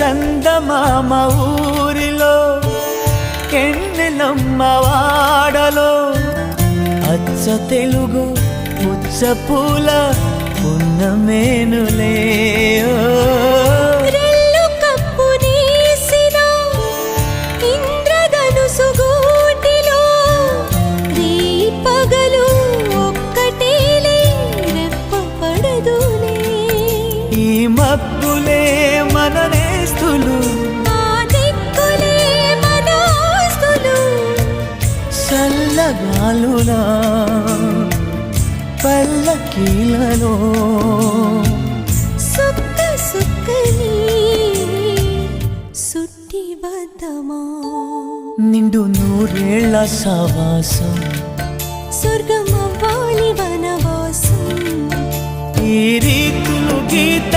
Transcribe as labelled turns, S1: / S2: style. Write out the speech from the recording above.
S1: సందమామ ఊరిలో ఎన్నెలమ్మ వాడలో. అచ్చ తెలుగు పుచ్చ పూల పున్నమేనులే
S2: కప్పు
S1: చల్లగాలులా పల్లకీలలో
S2: సుక్క సుక్కని సుట్టి బద్దమా?
S1: నిండు నూరేళ్ళ సావాసం
S2: స్వర్గమవ్వాలి వనవాసం.
S1: ఈ రీతులు గీత